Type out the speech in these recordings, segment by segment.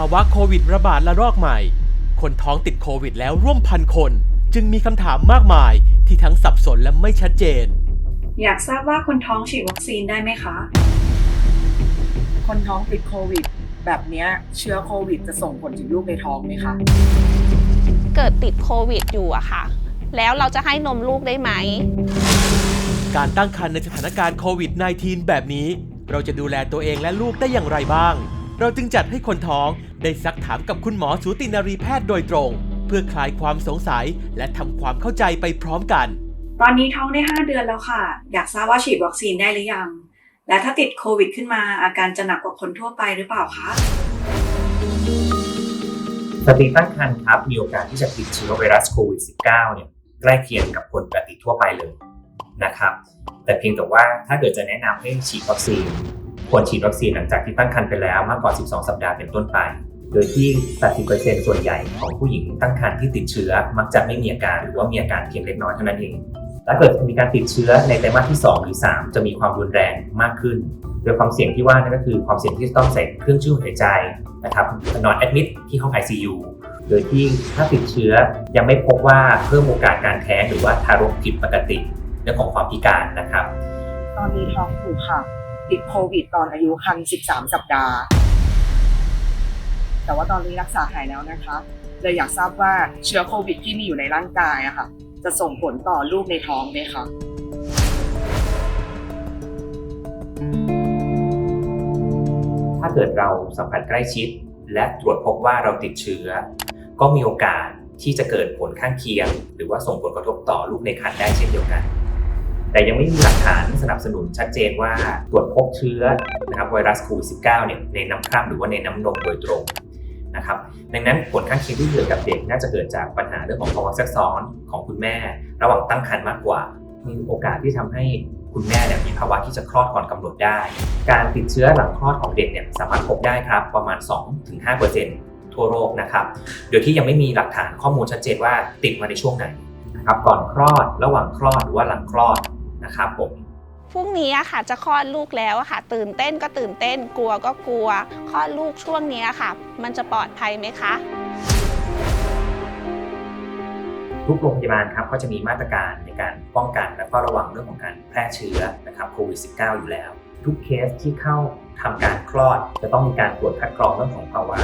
าวะโควิดระบาดระลอกใหม่ คนท้องติดโควิดแล้วร่วมพันคน จึงมีคำถามมากมายที่ทั้งสับสนและไม่ชัดเจน อยากทราบว่าคนท้องฉีดวัคซีนได้ไหมคะ คนท้องติดโควิด แบบเนี้ยเชื้อโควิดจะส่งผลถึงลูกในท้องไหมคะ เกิดติดโควิดอยู่อะค่ะ แล้วเราจะให้นมลูกได้ไหม การตั้งครรภ์ในสถานการณ์โควิด -19 แบบนี้ เราจะดูแลตัวเองและลูกได้อย่างไรบ้าง เราจึงจัดให้คนท้องได้ซักถามกับคุณหมอสูตินารีแพทย์โดยตรง เพื่อคลายความสงสัยและทำความเข้าใจไปพร้อมกัน ตอนนี้ท้องได้ 5 เดือนแล้วค่ะ อยากทราบว่าฉีดวัคซีนได้หรือยัง และถ้าติดโควิดขึ้นมาอาการจะหนักกว่าคนทั่วไปหรือเปล่าคะสตรีตั้งครรภ์ครับมีโอกาสที่จะติดเชื้อไวรัสโควิด -19 เนี่ยใกล้เคียงกับคนปกติทั่วไปเลยนะครับ แต่เพียงแต่ว่าถ้าเกิดจะแนะนำให้ฉีดวัคซีน ควรฉีดวัคซีนหลังจากที่ตั้งครรภ์ไปแล้วมากกว่า 12 สัปดาห์เป็นต้นไป โดยที่ 80%ส่วนใหญ่ของผู้หญิงตั้งครรภ์ที่ติดเชื้อมักจะไม่มีอาการหรือว่ามีอาการเพียงเล็กน้อยเท่านั้นเองถ้าเกิดมีการติดเชื้อในไตรมาสที่ 2 หรือ 3 จะมีความรุนแรงมากขึ้น โดยความเสี่ยงที่ว่านั่นก็คือความเสี่ยงที่จะต้องใส่เครื่องช่วยหายใจนะครับนอนแอดมิดที่ห้อง ICU โดยที่ถ้าติดเชื้อยังไม่พบว่าเพิ่มโอกาสการแท้งหรือว่าทารกผิดปกติเรื่องของความพิการนะครับ ตอนนี้ท้องผูกค่ะ ติดโควิดตอนอายุครรภ์13 สัปดาห์ แต่ว่าตอนนี้รักษาหายแล้วนะคะ เลยอยากทราบว่าเชื้อโควิดที่มีอยู่ในร่างกายอะค่ะ จะส่งผลต่อลูกในท้องไหมคะถ้าเกิดเราสัมผัสใกล้ชิด และตรวจพบว่าเราติดเชื้อ ก็มีโอกาสที่จะเกิดผลข้างเคียง หรือว่าส่งผลกระทบต่อลูกในครรภ์ได้เช่นเดียวกัน แต่ยังไม่มีหลักฐานสนับสนุนชัดเจนว่าตรวจพบเชื้อนะครับไวรัสโควิด -19 เนี่ยในน้ำคร่ำหรือว่าในน้ำนมโดยตรงนะครับดังนั้นผลข้างเคียงที่เกิดกับเด็กน่าจะเกิดจากปัญหาเรื่องของภาวะแทรกซ้อนของคุณแม่ ระหว่างตั้งครรภ์มากกว่า มีโอกาสที่ทำให้คุณแม่เนี่ยมีภาวะที่จะคลอดก่อนกำหนดได้ การติดเชื้อหลังคลอดของเด็กเนี่ยสามารถพบได้ครับประมาณ 2-5%ทั่วโลกนะครับ โดยที่ยังไม่มีหลักฐานข้อมูลชัดเจนว่าติดมาในช่วงไหนนะครับก่อนคลอดระหว่างคลอดหรือว่าหลังคลอด นะครับผมพรุ่งนี้อะค่ะจะคลอดลูกแล้วอะค่ะ ตื่นเต้นก็ตื่นเต้นกลัวก็กลัวคลอดลูกช่วงเนี้ยค่ะ มันจะปลอดภัยไหมคะ ทุกโรงพยาบาลครับก็จะมีมาตรการในการป้องกันและเฝ้าระวังเรื่องของการแพร่เชื้อนะครับโควิด -19 อยู่แล้ว ทุกเคสที่เข้าทำการคลอด จะต้องมีการตรวจคัดกรองเรื่องของภาวะ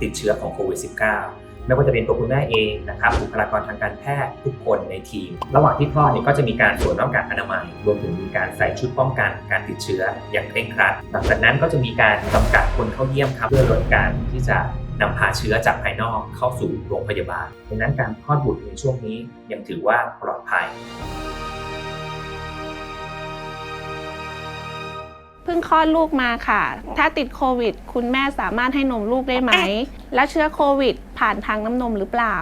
ติดเชื้อของโควิด -19 ไม่ว่าจะเป็นตัวคุณแม่เองนะครับบุคลากรทางการแพทย์ทุกคนในทีม ระหว่างที่คลอดเนี่ยก็จะมีการสวมหน้ากากอนามัย รวมถึงมีการใส่ชุดป้องกันการติดเชื้ออย่างเคร่งครัด หลังจากนั้นก็จะมีการจำกัดคนเข้าเยี่ยมครับเพื่อลดการที่จะนำพาเชื้อจากภายนอกเข้าสู่โรงพยาบาลดังนั้นการคลอดบุตรในช่วงนี้ยังถือว่าปลอดภัย เพิ่งคลอดลูกมาค่ะ ถ้าติดโควิด คุณแม่สามารถให้นมลูกได้ไหม แล้วเชื้อโควิด ผ่านทางน้ำนมหรือเปล่า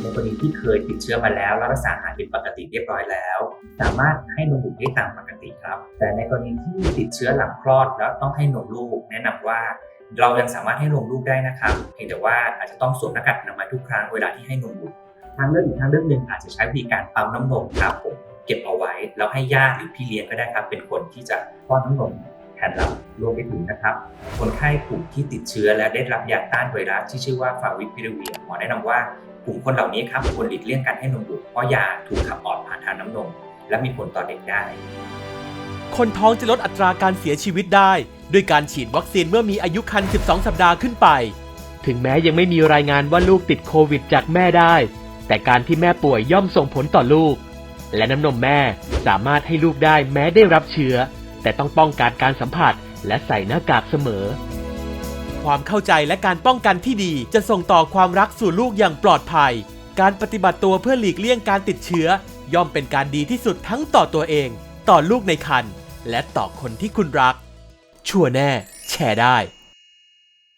ในกรณีที่เคยติดเชื้อมาแล้ว แล้วรักษาหายเป็นปกติเรียบร้อยแล้ว สามารถให้นมบุตรได้ตามปกติครับ แต่ในกรณีที่ติดเชื้อหลังคลอดแล้วต้องให้นมลูก แนะนำว่าเรายังสามารถให้นมลูกได้นะครับ เพียงแต่ว่าอาจจะต้องสวมหน้ากากอนามัยทุกครั้งเวลาที่ให้นมบุตรทางเลือกอีกทางเลือกหนึ่งอาจจะใช้วิธีการปั๊มน้ำนมครับผม เก็บเอาไว้ แล้วให้ญาติหรือพี่เลี้ยงก็ได้ครับ เป็นคนที่จะป้อนน้ำนมแทนเรารวมไปถึงนะครับ คนไข้กลุ่มที่ติดเชื้อและได้รับยาต้านไวรัสที่ชื่อว่าฟาวิพิราเวียหมอแนะนำว่ากลุ่มคนเหล่านี้ครับควรหลีกเลี่ยงการให้นมบุตรเพราะยาถูกขับออกผ่านทางน้ำนม และมีผลต่อเด็กได้ คนท้องจะลดอัตราการเสียชีวิตได้ ด้วยการฉีดวัคซีนเมื่อมีอายุครรภ์ 12 สัปดาห์ขึ้นไป ถึงแม้ยังไม่มีรายงานว่าลูกติดโควิดจากแม่ได้ แต่การที่แม่ป่วยย่อมส่งผลต่อลูก และน้ำนมแม่สามารถให้ลูกได้แม้ได้รับเชื้อ แต่ต้องป้องกันการสัมผัสและใส่หน้ากากเสมอ ความเข้าใจและการป้องกันที่ดีจะส่งต่อความรักสู่ลูกอย่างปลอดภัย การปฏิบัติตัวเพื่อหลีกเลี่ยงการติดเชื้อ ย่อมเป็นการดีที่สุดทั้งต่อตัวเอง ต่อลูกในครรภ์และต่อคนที่คุณรัก ชัวแน่ แชร์ได้